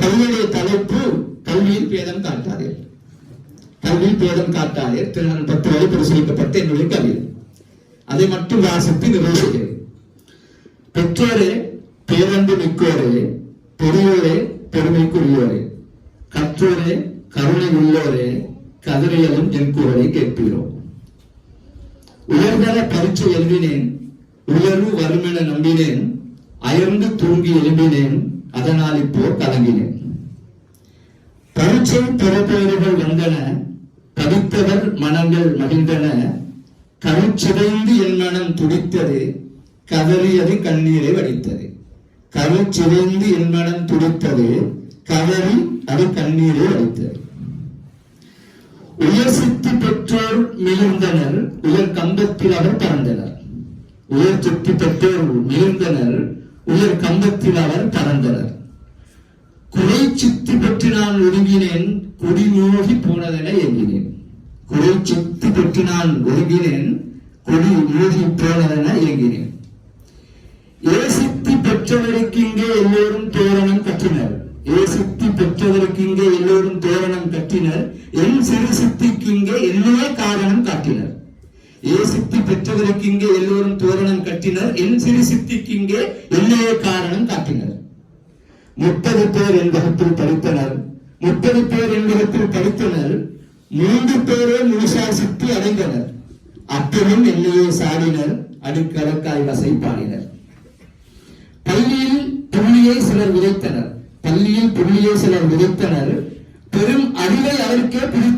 பள்ளியுடைய தலைப்பு கல்வியில் பேதம் காட்டாதே கல்வியில் பேதம் காட்டாதே திருநன் பத்து வரை பரிசீலிக்கப்பட்ட என்னுடைய கல்வி. அதை மட்டும் வாசித்து நிறைவேறுகிறது பெற்றோரே பேரன்பு மிக்கோரே பெரியோரே பெருமைக்குரியோரே கற்றோரே கருணை உள்ளோரே கதிரையலும் என் கூறலை கேட்கிறோம் உயர்தர பரீட்சை எழுதினேன் உயர்வு வருமென நம்பினேன் அயர்ந்து தூங்கி எழுப்பினேன் அதனால் இப்போ கலங்கினேன். பரீட்சை பிறப்பேறுகள் வந்தன படித்தவர் மனங்கள் மகிழ்ந்தன. கருச்சிதைந்து என் மனம் துடித்தது கதறியது கண்ணீரை வடித்தது. கருச்சிதைந்து என் மனம் துடித்தது கதறி அது கண்ணீரை வடித்தது. உயர் சித்தி பெற்றோர் மிகுந்தனர் உயர் கம்பத்தில் அவர் பறந்தனர். உயர் சித்தி பெற்றோர் மிகுந்தனர் உயர் கம்பத்தில் அவர் கடந்தனர் குறை சித்தி பற்றி நான் ஒதுங்கினேன் குடி மூழ்கி போனதென எண்ணினேன். குறை சித்தி பற்றி நான் ஒதுங்கினேன் கொடி மூழ்கி போனதென இயங்கினேன் ஏசித்தி பெற்றவருக்கு இங்கே எல்லோரும் தோரணம் கட்டினர் ஏசித்தி பெற்றவருக்கு இங்கே எல்லோரும் தோரணம் கட்டினர் என் சிறு சித்திக்கு இங்கே என்னையே காரணம் காட்டினர். ஏ சித்தி பெற்றவருக்கு இங்கே எல்லோரும் தோரணம் கட்டினர் என் சிறு சித்திக்கு இங்கே எல்லையே காரணம் காட்டினர். முப்பது பேர் என் வகுப்பில் படித்தனர். முப்பது பேர் என் வகுப்பில் படித்தனர். மூன்று பேரே முழுசா சித்தி அடைந்தனர். அத்தனும் எல்லையே சாடினர் அடுக்கடக்காய் வசை பாடினர். பள்ளியில் புள்ளியை சிலர் விதைத்தனர். பள்ளியில் புள்ளியை சிலர் விதைத்தனர். பெரும் அறிவை அவருக்கே பிரித்தனர்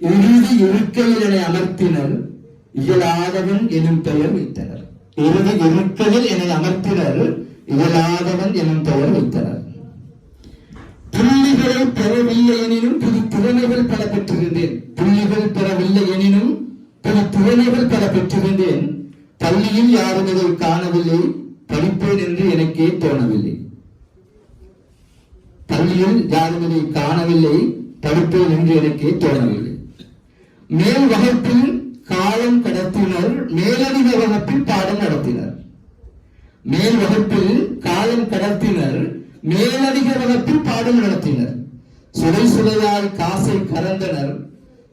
இறுதி இருக்கையில் என அமர்த்தினர் இயலாதவன் எனும் பெயர் வைத்தனர். இறுதி இருக்கையில் என அமர்த்தினர் இயலாதவன் எனும் பெயர் வைத்தனர். புள்ளிகளை பெறவில்லை எனினும் புது திறமைகள் பல பெற்றிருந்தேன் புள்ளிகள் பெறவில்லை எனினும் புது திறமைகள் பல பெற்றிருந்தேன் பள்ளியில் யாரும் இதை காணவில்லை படிப்பேன் என்று எனக்கே தோணவில்லை. பள்ளியில் யாரும் இதை காணவில்லை படிப்பேன் என்று எனக்கே தோணவில்லை. மேல் வகுப்பில் காலம் கடத்தினர் மேலதிக வகுப்பில் பாடம் நடத்தினர். மேல் வகுப்பில் காலம் கடத்தினர் மேலதிக வகுப்பில் பாடம் நடத்தினர். சுவை சுவையாய் காசை கறந்தனர்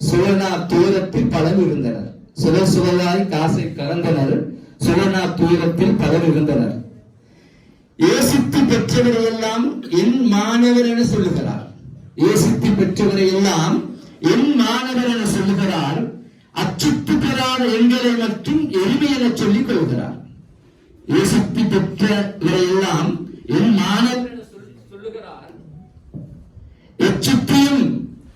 சுவனா தூரத்தில் பலர் இருந்தனர். சுவை சுவையாய் காசை கறந்தனர் சுவனா தூரத்தில் பலர் ஏசித்து பெற்றவரை எல்லாம் என் மாணவர் என சொல்லுகிறார். ஏசித்து பெற்றவரை எல்லாம் என் மாணவர் என சொல்லுகிறார் அச்சுத்து பெறாத எங்களை மட்டும் எளிமை என சொல்லிக் கொள்கிறார். ஏசித்து பெற்றவரை எல்லாம் என் மாணவர் சொல்லுகிறார்.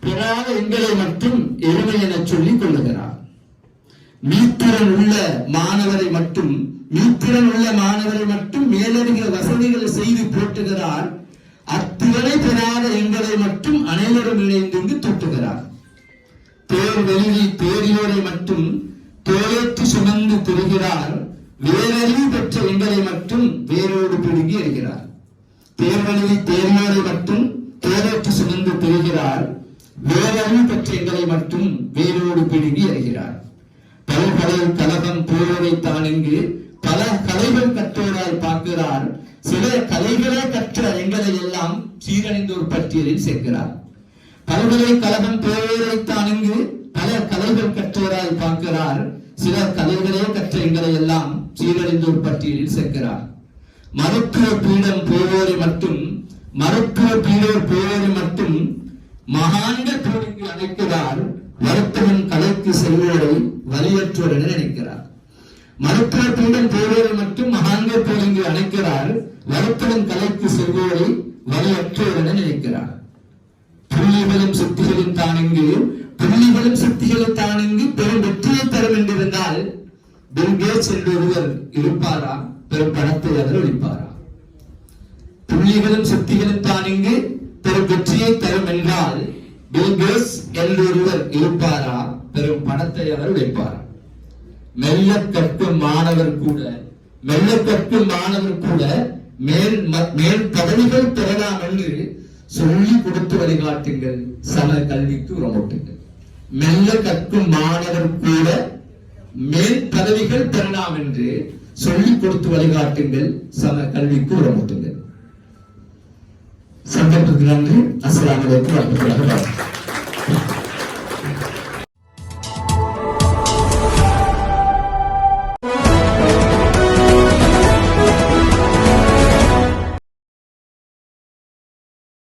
பெறாத எங்களை மட்டும் எளிமை என சொல்லிக் கொள்ளுகிறார். மீத்திறன் உள்ள மாணவரை மட்டும் மீத்திறன் உள்ள மாணவரை மட்டும் மேலதிக வசதிகளை செய்து போட்டுகிறார் அத்திறனை பெறாத எங்களை மட்டும் அனைவரும் இணைந்து தொட்டுகிறார் தேர் வெளியே தேரியோரை மட்டும் தோயேற்று சுமந்து திரிகிறார். வேறறிவு பெற்ற எங்களை மட்டும் வேரோடு பிடுங்கி எறிகிறார். தேர்வழியில் தேறியோரை மட்டும் தேரேற்று சுமந்து திரிகிறார். வேறறிவு பெற்ற எங்களை மட்டும் வேரோடு பிடுங்கி எறிகிறார். பல்கலை கலகம் போரை தான் இங்கு பல கலைகள் கற்றோரால் பார்க்கிறார். சில கலைகளே கற்ற எங்களை எல்லாம் சீரழிந்தோர் பட்டியலில் சேர்க்கிறார். பல்கலைக்கழகம் பேரைத்தான் இங்கு பல கலைகள் கற்றோராய் பார்க்கிறார். சில கலைகளே கற்ற எங்களை எல்லாம் சீரழிந்தோர் பட்டியலில் சேர்க்கிறார். மருத்துவ பீடம் போவோரை மட்டும் மருத்துவ பீடர் போவோரை மட்டும் மகான்கள் போருக்கு அழைக்கிறார். மருத்துவன் கலைக்கு செல்வோரை வலியற்றோர் என நினைக்கிறார். மருத்துவ பீடம் போவோரை மட்டும் மகான்கள் போல் அழைக்கிறார். மருத்துவன் கலைக்கு செல்வோரை வலியற்றோர் என நினைக்கிறார். புள்ளிகளும் சக்திகளும் தானிங்கு? புள்ளிகளும் சக்திகளும் தானிங்கு? பெரும் வெற்றியை தரும் என்றிருந்தால் பில்கேட்ஸ் என்று ஒருவர் இருப்பாரா? பெரும் பணத்தை அவர் ஒழிப்பாரா புள்ளிகளும் சக்திகளும் தானிங்கு? பெரும் வெற்றியை தரும் என்றால் பில்கேட்ஸ் என்று ஒருவர் இருப்பாரா? பெரும் பணத்தை அவர் உழைப்பாரா மெல்ல கற்கும் மாணவர் கூட மெல்ல கற்கும் மாணவர் கூட மேல் மேல் பதவிகள் பெறலாம் என்று சொல்லி கொடுத்து வழிகாட்டுங்கள் சம கல்விக்கு உரமூட்டுங்கள். மெல்ல கற்கும் மாணவர் கூட மேல் பதவிகள் பெறலாம் என்று சொல்லி கொடுத்து வழிகாட்டுங்கள். சம கல்விக்கு உரமூட்டுங்கள். சந்தர்ப்பத்துக்கு நன்றி. அஸ்ஸலாமு அலைக்கும்